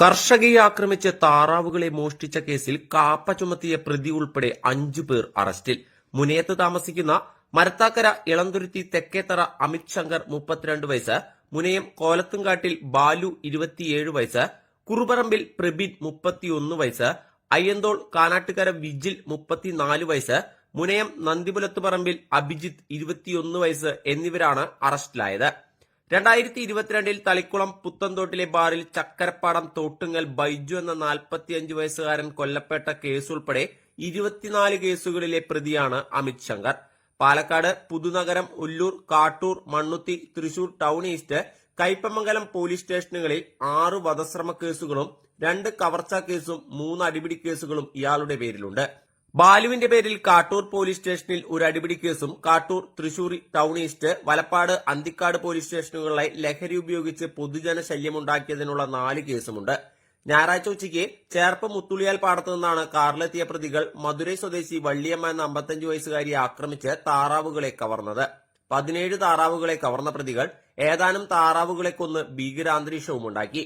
കർഷകയെ ആക്രമിച്ച് താറാവുകളെ മോഷ്ടിച്ച കേസിൽ കാപ്പ ചുമത്തിയ പ്രതി ഉൾപ്പെടെ അഞ്ചു പേർ അറസ്റ്റിൽ. മുനയത്ത് താമസിക്കുന്ന മരത്താക്കര ഇളന്തുരുത്തി തെക്കേത്തറ അമിത് ശങ്കർ മുപ്പത്തിരണ്ട് വയസ്സ് മുനയം കോലത്തുംകാട്ടിൽ ബാലു ഇരുപത്തിയേഴ് വയസ്സ് കുറുപറമ്പിൽ പ്രബിൻ മുപ്പത്തിയൊന്ന് വയസ്സ് അയ്യന്തോൾ കാനാട്ടുകര വിജിൽ മുപ്പത്തിനാല് വയസ്സ് മുനയം നന്ദിപുലത്തുപറമ്പിൽ അഭിജിത്ത് ഇരുപത്തിയൊന്ന് വയസ്സ് എന്നിവരാണ് അറസ്റ്റിലായത്. രണ്ടായിരത്തി ഇരുപത്തിരണ്ടിൽ തളിക്കുളം പുത്തൻതോട്ടിലെ ബാറിൽ ചക്കരപ്പാടം തോട്ടുങ്ങൽ ബൈജു എന്ന നാൽപ്പത്തിയഞ്ച് വയസ്സുകാരൻ കൊല്ലപ്പെട്ട കേസുൾപ്പെടെ ഇരുപത്തിനാല് കേസുകളിലെ പ്രതിയാണ് Amit Shankar. Palakkad Puthunagaram Ullur Kattur Mannuthy Thrissur town east Kaipamangalam police സ്റ്റേഷനുകളിൽ ആറ് വധശ്രമ കേസുകളും രണ്ട് കവർച്ചാ കേസും മൂന്ന് അടിപിടി കേസുകളും ഇയാളുടെ പേരിലുണ്ട്. ബാലുവിന്റെ പേരിൽ കാട്ടൂർ പോലീസ് സ്റ്റേഷനിൽ ഒരു അടിപിടി കേസും Kattur Thrissur town east Valappad Anthikkad police സ്റ്റേഷനുകളിലെ ലഹരി ഉപയോഗിച്ച് പൊതുജന ശല്യമുണ്ടാക്കിയതിനുള്ള നാല് കേസുമുണ്ട്. ഞായറാഴ്ച ഉച്ചയ്ക്ക് ചേർപ്പ് മുത്തുളിയാൽ പാടത്തു നിന്നാണ് കാറിലെത്തിയ പ്രതികൾ മധുരൈ സ്വദേശി വള്ളിയമ്മ എന്ന അമ്പത്തഞ്ച് വയസ്സുകാരിയെ ആക്രമിച്ച് താറാവുകളെ കവർന്നത്. പതിനേഴ് താറാവുകളെ കവർന്ന പ്രതികൾ ഏതാനും താറാവുകളെ കൊന്ന് ഭീകരാന്തരീക്ഷവും ഉണ്ടാക്കി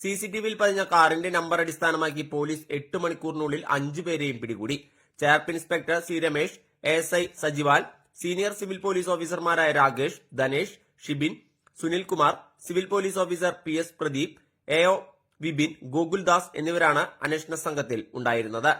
സിസിടിവിയിൽ പതിഞ്ഞ കാറിന്റെ നമ്പർ അടിസ്ഥാനമാക്കി പോലീസ് എട്ട് മണിക്കൂറിനുള്ളിൽ അഞ്ചു പേരെയും പിടികൂടി. Cherpu inspector C Ramesh S I Sajival senior civil police ഓഫീസർമാരായ Rakesh Dhanesh Shibin Sunilkumar civil police officer P S Pradeep A O Vipin Gokuldas എന്നിവരാണ് അന്വേഷണ സംഘത്തിൽ ഉണ്ടായിരുന്നത്.